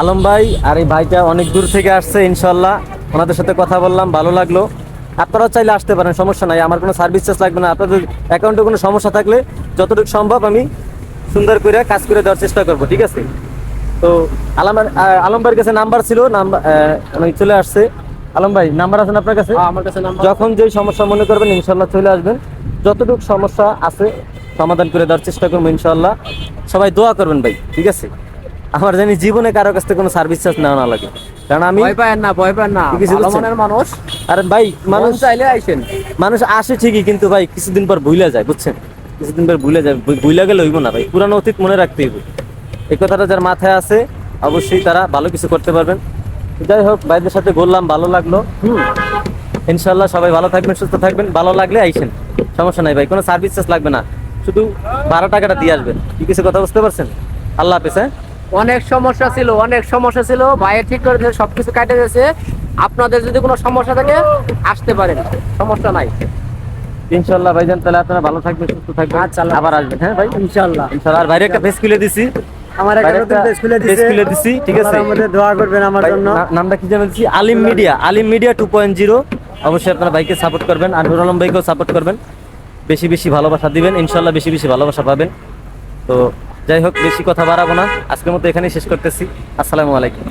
আলম ভাই আর এই ভাইটা অনেক দূর থেকে আসছে ইনশাল্লাহ। ওনাদের সাথে কথা বললাম ভালো লাগল। আপনারাও চাইলে আসতে পারেন সমস্যা নাই। আমার কোনো সার্ভিস চার্জ লাগবে না। আপনাদের অ্যাকাউন্টে কোনো সমস্যা থাকলে যতটুকু সম্ভব আমি সুন্দর করে কাজ করে দেওয়ার চেষ্টা করব ঠিক আছে? তো আলম আলম ভাইয়ের কাছে নাম্বার ছিল নাম্বার চলে আসছে। আলম ভাই নাম্বার আছেন আপনার কাছে? হ্যাঁ, আমার কাছে যখন যেই সমস্যা মনে করবেন ইনশাল্লাহ চলে আসবেন। যতটুকু সমস্যা আছে সমাধান করে দেওয়ার চেষ্টা করব ইনশাল্লাহ। সবাই দোয়া করবেন ভাই ঠিক আছে? আমার জানি জীবনে কারও কাছ থেকে কোনো সার্ভিস চার্জ নেওয়া না লাগে। কারণ আমি ভয় পায় না ভয় পায় না। ভালো মনের মানুষ। আরে ভাই মানুষ চাইলে আইসেন। মানুষ আসে ঠিকই কিন্তু ভাই কিছুদিন পর ভুলে যায় বুঝছেন? কিছুদিন পর ভুলে যায় ভুলে গেলে হইব না ভাই। পুরানো অতীত মনে রাখতে হইব। এই কথাটা যার মাথায় আছে অবশ্যই তারা ভালো কিছু করতে পারবেন। যাই হোক ভাইদের সাথে বললাম ভালো লাগল। হুম। ইনশাল্লাহ সবাই ভালো থাকবেন সুস্থ থাকবেন ভালো লাগলে আইসেন। সমস্যা নাই ভাই কোনো সার্ভিস চার্জ লাগবে না। শুধু বারো টাকাটা দিয়ে আসবেন। কি কিছু কথা বুঝতে পারছেন? আল্লাহ হাফেজ হ্যাঁ? অনেক সমস্যা ছিল অনেক সমস্যা ছিল। ভাইয়ের ঠিক করে দিয়েছে, সবকিছু কাটে গেছে আপনাদের যদি কোনো সমস্যা থাকে আসতে পারেন। সমস্যা নাই। ইনশাল্লাহ ভাইজান তাহলে আপনারা ভালো থাকবেন সুস্থ থাকবেন। আচ্ছা, আবার আসবেন হ্যাঁ ভাই? ইনশাআল্লাহ। ইনশাল্লাহ আর বাইরে একটা ফেস খুলে দিছি। আমার একটা নতুন পেজ খুলে page দিয়েছে খুলে দিছি, ঠিক আছে। আমাদের দোয়া করবেন আমার জন্য। নামটা কি জানেন? Alim media Alim media two point zero. অবশ্যই আপনারা ভাইকে সাপোর্ট করবেন আর নুর আলম ভাইকেও সাপোর্ট করবেন। বেশি বেশি ভালোবাসা দিবেন ইনশাল্লাহ বেশি বেশি ভালোবাসা পাবেন। তো যাই হোক বেশি কথা বাড়াবো না। আজকের মতো এখানেই শেষ করতেছি। আসসালামু আলাইকুম।